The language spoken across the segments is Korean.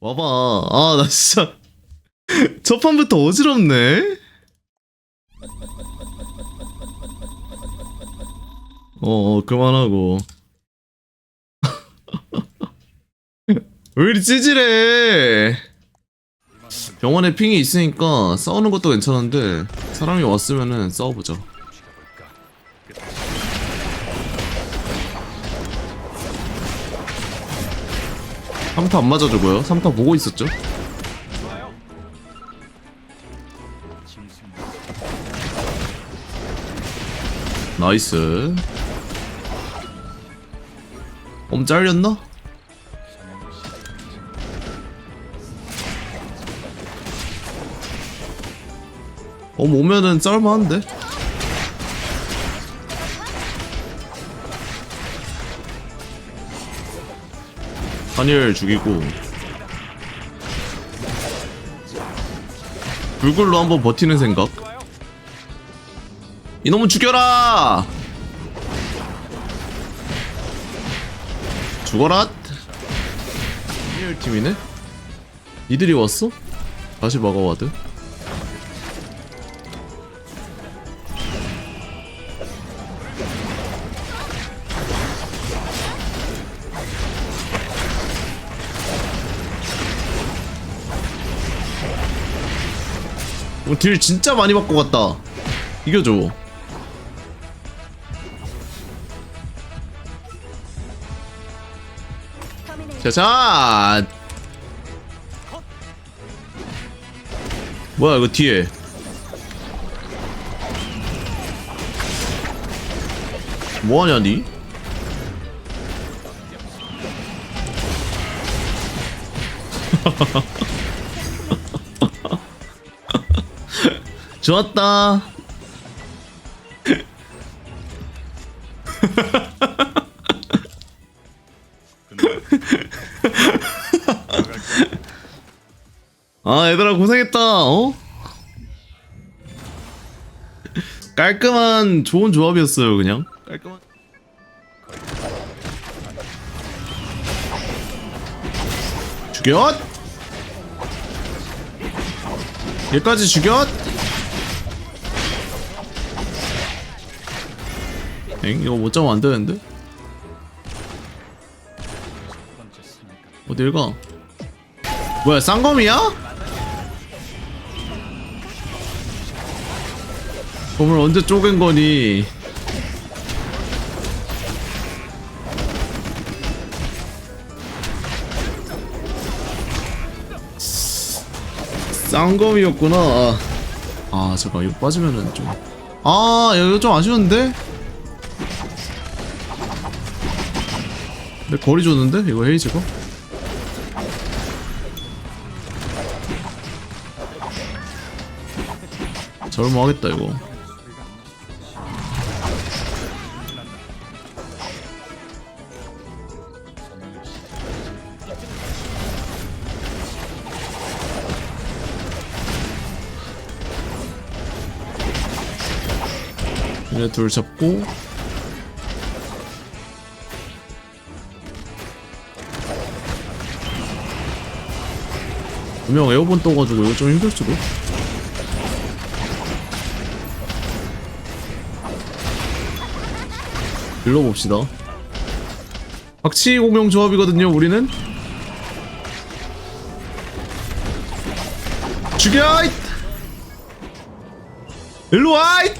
와봐. 아, 나 진짜. 첫 판부터 어지럽네? 어, 어, 그만하고. 왜 이리 찌질해? 병원에 핑이 있으니까 싸우는 것도 괜찮은데 사람이 왔으면은 싸워보자. 삼타안 맞아주고요. 삼타 보고 있었죠? 나이스. 엄 잘렸나? 엄 오면은 짤만한데? 한일 죽이고. 불굴로 한번 버티는 생각? 이놈은 죽여라! 죽어라! 한일 팀이네? 니들이 왔어? 다시 막아와드 어, 딜 진짜 많이 받고 갔다. 이겨줘. 자자. 뭐야 이거 뒤에? 뭐하냐 니? 좋았다. 아, 얘들아 고생했다. 어? 깔끔한 좋은 조합이었어요, 그냥. 깔끔한. 죽여! 얘까지 죽여! 엥? 이거 못 잡으면 안 되는데? 어딜 가? 뭐야, 쌍검이야? 검을 언제 쪼갠 거니? 쌍검이었구나. 아, 아 잠깐 이거 빠지면은 좀. 아, 야, 이거 좀 아쉬운데? 근데 거리 줬는데 이거 헤이즈가? 절모하겠다 이거. 얘네 둘 잡고 분명 에어본 떠가지고 이거 좀 힘들 수도 빌러봅시다 박치 공룡 조합이거든요 우리는 죽여! 잇! 일로 와! 잇!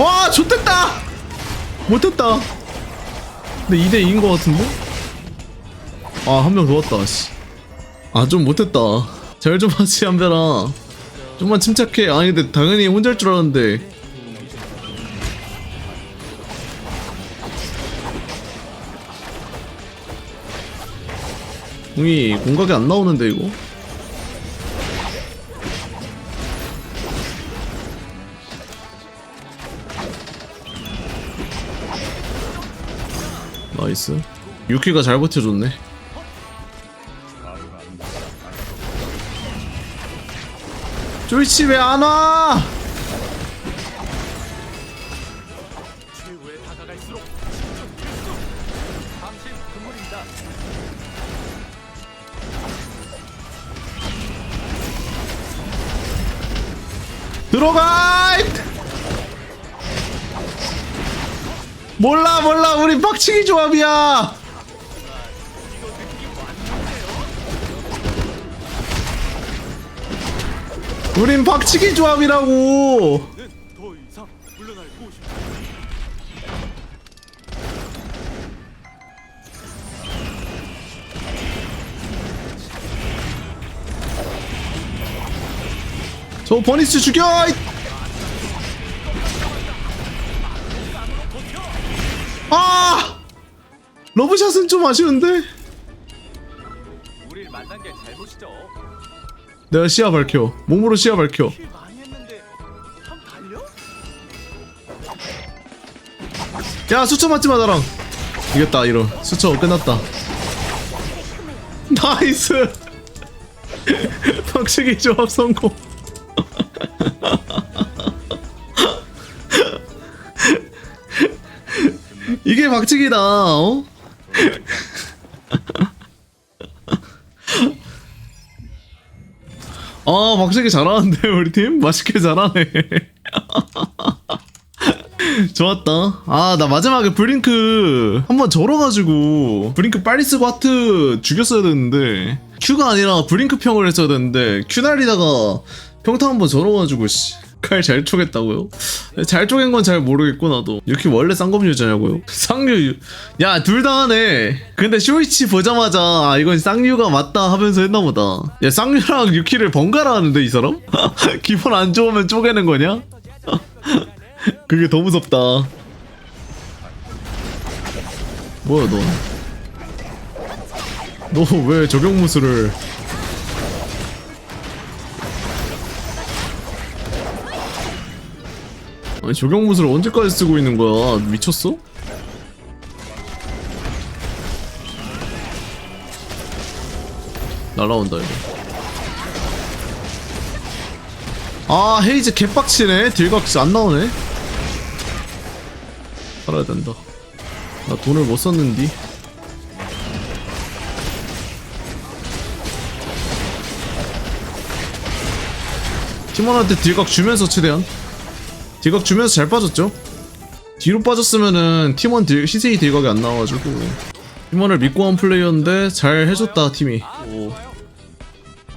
와 좋됐다 못했다 근데 2대2인 것 같은데? 아 한명더 왔다 씨 아 좀 못했다. 잘 좀 하지 한별아 좀만 침착해. 아니 근데 당연히 혼자일 줄 알았는데. 공이 공각이 안 나오는데 이거? 나이스. 유키가 잘 버텨줬네 쫄치 왜 안 와? 들어가! 몰라 몰라 우리 박치기 조합이야. 우린 박치기 조합이라고. 저 버니스 죽여! 아! 러브샷은 좀 아쉬운데? 우릴 만난 게 잘못이죠. 내가 시야 밝혀. 몸으로 시야 밝혀. 야, 수초 맞지 마, 나랑. 이겼다, 이런. 수초 끝났다. 나이스! 박치기 조합 성공. 이게 박치기다, 어? 아, 박치기 잘하는데, 우리 팀? 맛있게 잘하네. 좋았다. 아, 나 마지막에 브링크 한번 절어가지고 브링크 빨리 쓰고 하트 죽였어야 되는데 큐가 아니라 브링크 평을 했어야 되는데 큐 날리다가 평타 한번 절어가지고 씨. 칼 잘 쪼겠다고요? 잘 쪼갠 건 잘 모르겠고 나도 유키 원래 쌍검 유저냐고요? 쌍류 야 둘 다 하네 근데 쇼이치 보자마자 아 이건 쌍류가 맞다 하면서 했나보다 야 쌍류랑 유키를 번갈아 하는데 이 사람? 기분 안 좋으면 쪼개는 거냐? 그게 더 무섭다. 뭐야 너? 너왜 적용무술을? 아니 적용무술을 언제까지 쓰고 있는 거야? 미쳤어? 날라온다 이거. 아 헤이즈 개빡치네 딜각 안 나오네 살아야 된다 나 돈을 못 썼는디 팀원한테 딜각 주면서 최대한 딜각 주면서 잘 빠졌죠 뒤로 빠졌으면은 팀원 딜, 시세이 딜각이 안 나와가지고 팀원을 믿고 한 플레이였는데 잘 해줬다 팀이 오.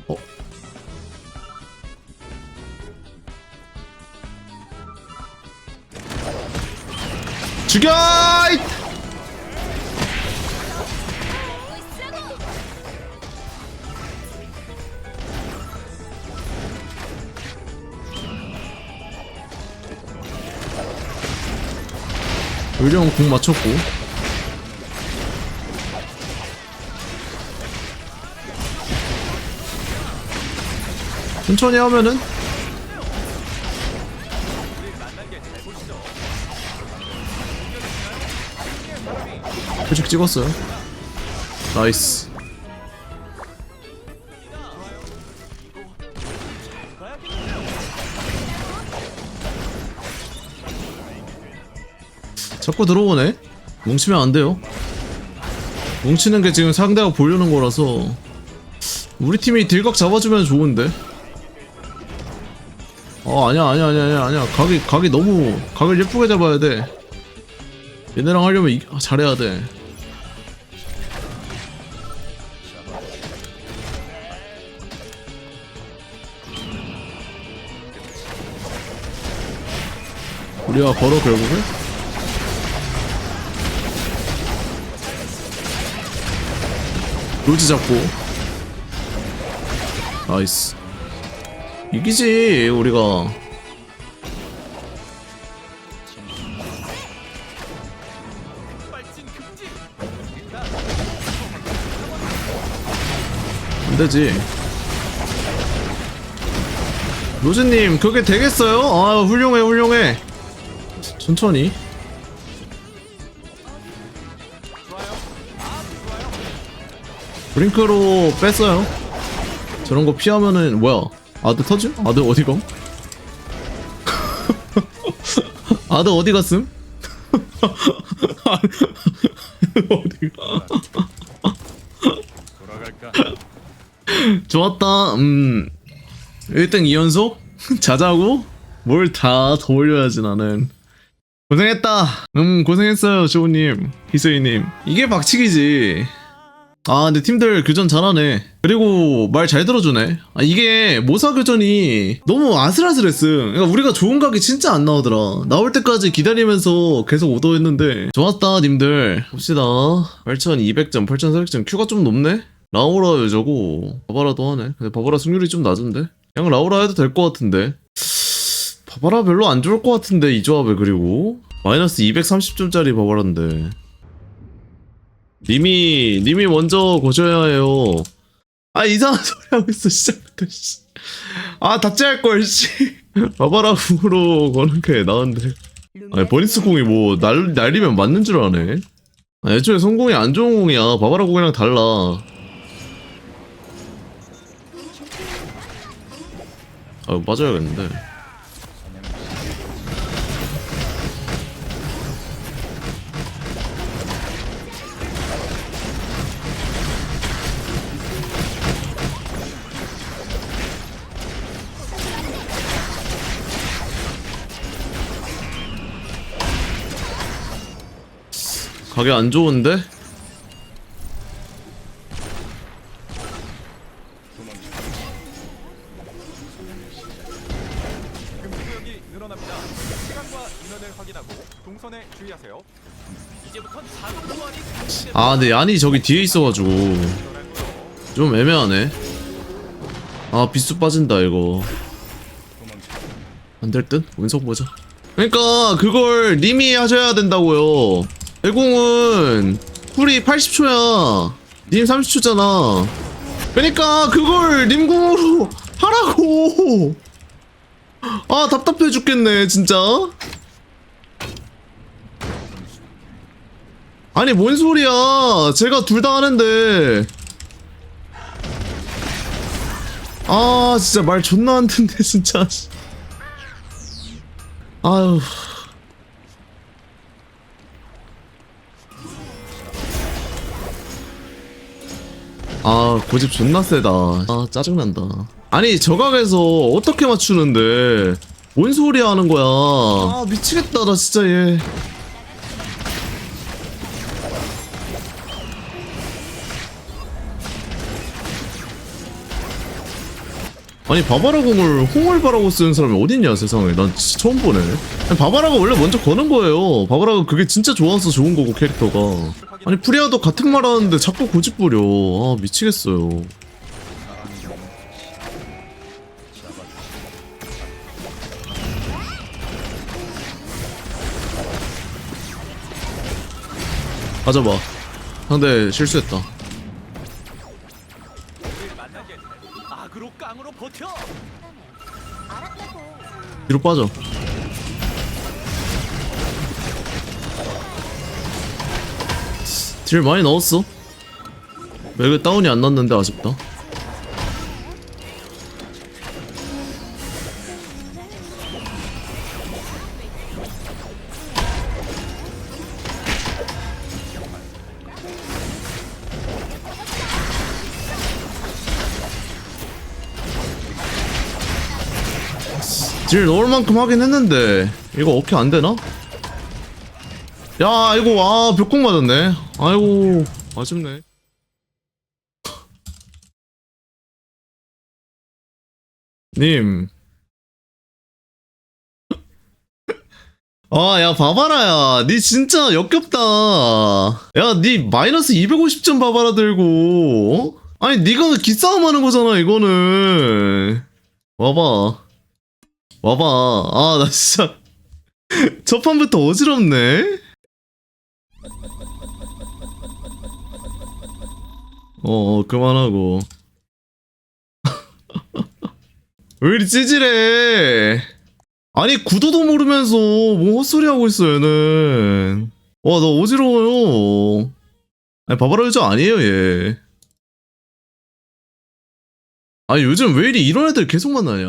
어? 죽여! 이! 의령 공 맞췄고. 천천히 하면은? 표식 찍었어요. 나이스 자꾸 들어오네. 뭉치면 안 돼요. 뭉치는 게 지금 상대가 보려는 거라서. 우리 팀이 딜각 잡아주면 좋은데. 어 아니야 아니야 아니야 아니야 아니야. 각이 각이 너무 각을 예쁘게 잡아야 돼. 얘네랑 하려면 이, 아, 잘해야 돼. 우리가 걸어 결국에 로즈 잡고. 나이스. 이기지 우리가. 안되지. 로즈님 그게 되겠어요? 아 훌륭해 훌륭해. 천천히 브링크로 뺐어요 저런 거 피하면은 뭐야 아드 터짐? 아드 어디 감? 아드 어디 갔음? 어디가. 좋았다. 음. 1등 2연속? 자자고? 뭘 다 더 올려야지 나는. 고생했다. 음, 고생했어요, 쇼우님, 희소이님. 이게 박치기지. 아, 근데 팀들 교전 잘하네. 그리고 말 잘 들어주네. 아, 이게 모사 교전이 너무 아슬아슬했음. 그러니까 우리가 좋은 각이 진짜 안 나오더라. 나올 때까지 기다리면서 계속 오더했는데. 좋았다, 님들. 봅시다. 8200점, 8400점. 큐가 좀 높네? 라우라 여자고 바바라도 하네. 근데 바바라 승률이 좀 낮은데? 그냥 라우라 해도 될 것 같은데. 바바라 별로 안 좋을 것 같은데 이 조합에 그리고 마이너스 230점짜리 바바라인데. 님이 님이 먼저 고셔야 해요. 아 이상한 소리 하고 있어 시작부터. 씨. 아 닥치할 걸 씨. 바바라 궁으로 거는 게 나은데. 아니 버니스 공이 뭐 날, 날리면 맞는 줄 아네. 아, 애초에 성공이 안 좋은 공이야. 바바라 공이랑 달라. 아 빠져야겠는데. 가게 안 좋은데? 아 근데 얀이 저기 뒤에 있어가지고 좀 애매하네 아 비수 빠진다 이거 안 될 듯? 운석 보자 그러니까 그걸 님이 하셔야 된다고요 대공은 쿨이 80초야. 님 30초잖아. 그러니까 그걸 님궁으로 하라고. 아 답답해 죽겠네 진짜. 아니 뭔 소리야. 제가 둘 다 하는데. 아 진짜 말 존나 안 듣네 진짜. 아유 아 고집 존나 세다. 아 짜증난다. 아니 저각에서 어떻게 맞추는데? 뭔 소리 하는 거야? 아 미치겠다 나 진짜 얘. 아니 바바라 공을 홍을바라고 쓰는 사람이 어딨냐 세상에. 난 진짜 처음 보네. 바바라가 원래 먼저 거는 거예요. 바바라가 그게 진짜 좋아서 좋은 거고 캐릭터가 아니 프리아도 같은 말 하는데 자꾸 고집 부려. 아 미치겠어요. 가져봐. 상대 실수했다. 뒤로 빠져 딜 많이 넣었어 맥을 다운이 안 났는데 아쉽다 딜 넣을 만큼 하긴 했는데 이거 어떻게 안 되나? 야 이거 와 벽공 맞았네 아이고 아쉽네 님 아, 야, 바바라야. 니 진짜 역겹다. 야, 니 마이너스 250점 바바라 들고, 어? 아니, 니가 기싸움 하는 거잖아, 이거는. 와봐. 와봐. 아, 나 진짜. 첫 판부터 어지럽네? 어, 어, 그만하고. 왜 이리 찌질해? 아니, 구도도 모르면서 뭐 헛소리 하고 있어, 얘는. 와, 나 어지러워요. 아니, 바바라 여자 아니에요, 얘. 아니, 요즘 왜 이리 이런 애들 계속 만나냐?